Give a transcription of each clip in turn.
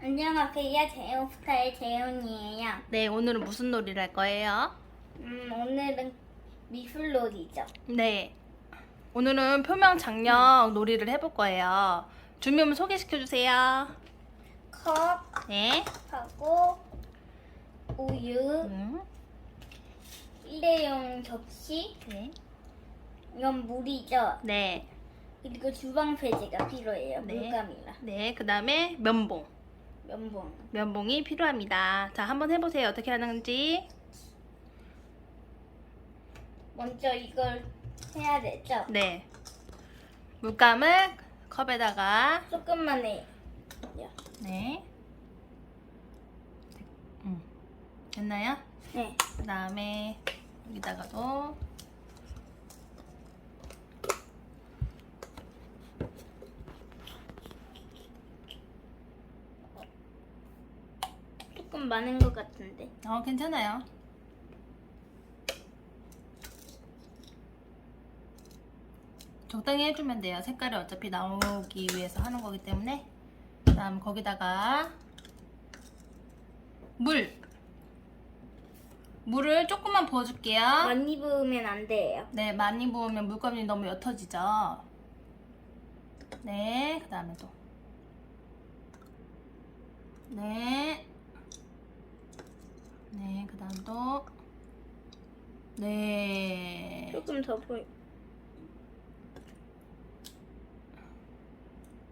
안녕하세요. 제오스타의 재훈이에요. 네, 오늘은 무슨 놀이를 할 거예요? 음, 오늘은 미술놀이죠. 네. 오늘은 표명 장력 놀이를 해볼 거예요. 준비물 소개시켜 주세요. 컵하고 네. 우유, 음, 일회용 접시, 네. 이건 물이죠. 네. 그리고 주방 폐지가 필요해요. 네. 물감이랑 네. 그 다음에 면봉. 면봉. 면봉이 필요합니다. 자, 한번 해보세요. 어떻게 하는지. 먼저 이걸 해야 되죠. 네. 물감을 컵에다가. 조금만 해요. 네. 음. 됐나요? 네. 그 다음에 여기다가도 많은 것 같은데. 어 괜찮아요. 적당히 해주면 돼요. 색깔이 어차피 나오기 위해서 하는 거기 때문에. 그 다음 거기다가 물. 물을 조금만 부어줄게요. 많이 부으면 안 돼요. 네, 많이 부으면 물감이 너무 옅어지죠. 네, 그 다음에 또. 네. 네, 그 다음 또. 네. 조금 더 보여.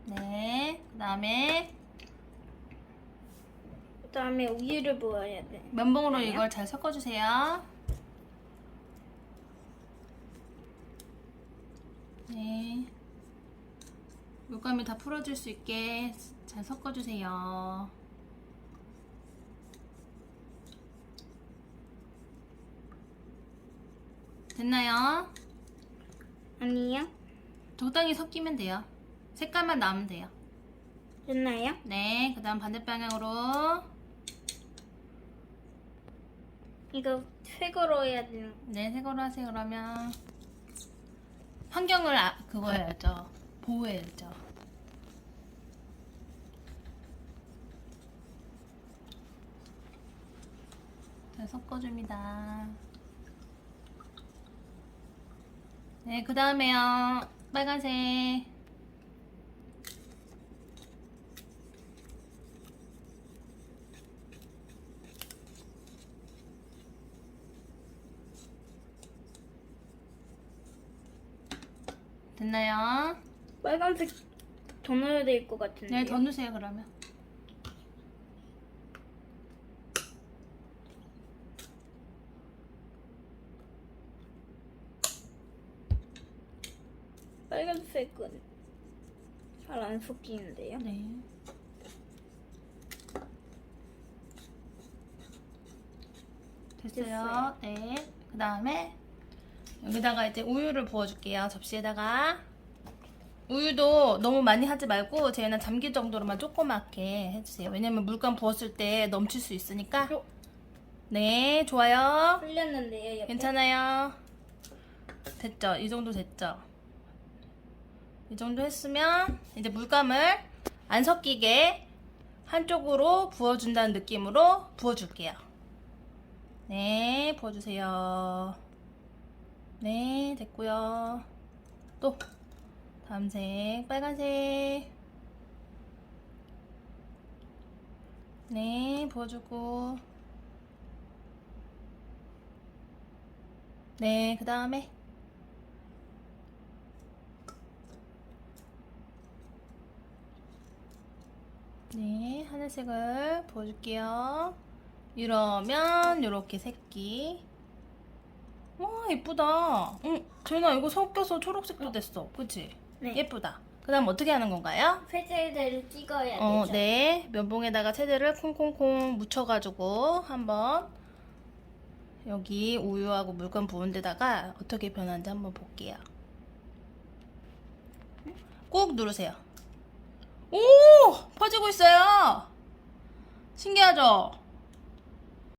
네, 그 다음에 그 다음에 우유를 부어야 돼. 면봉으로 그래요? 이걸 잘 섞어주세요. 네. 물감이 다 풀어질 수 있게 잘 섞어주세요. 됐나요? 아니요? 적당히 섞이면 돼요. 색깔만 나오면 돼요. 됐나요? 네, 그 다음 반대 방향으로. 이거 색으로 해야 되는. 네, 색으로 하세요. 그러면 환경을 아, 그거 해야죠. 보호해야죠. 잘 섞어줍니다. 네, 그 다음에요. 빨간색. 됐나요? 빨간색 더 넣어야 될 것 같은데. 네, 더 넣으세요, 그러면. 빨간색은 잘 안 섞이는데요. 네. 됐어요. 됐어요. 네. 그 다음에 여기다가 이제 우유를 부어줄게요. 접시에다가. 우유도 너무 많이 하지 말고 쟤는 잠길 정도로만 조그맣게 해주세요. 왜냐면 물감 부었을 때 넘칠 수 있으니까. 어? 네, 좋아요. 흘렸는데요. 옆에. 괜찮아요. 됐죠? 이 정도 됐죠? 이 정도 했으면 이제 물감을 안 섞이게 한쪽으로 부어준다는 느낌으로 부어줄게요. 네, 부어주세요. 네, 됐고요. 또 다음 색 빨간색. 네, 부어주고. 네, 그 다음에 네, 하늘색을 부어줄게요. 이러면 이렇게 새끼. 와, 예쁘다. 응, 재현아 이거 섞여서 초록색도 됐어. 그치? 네. 예쁘다. 그 다음 어떻게 하는 건가요? 회제대를 찍어야 어, 되죠. 네. 면봉에다가 체대를 콩콩콩 묻혀가지고 한번 여기 우유하고 물감 부은 데다가 어떻게 변하는지 한번 볼게요. 꾹 누르세요. 오! 퍼지고 있어요! 신기하죠?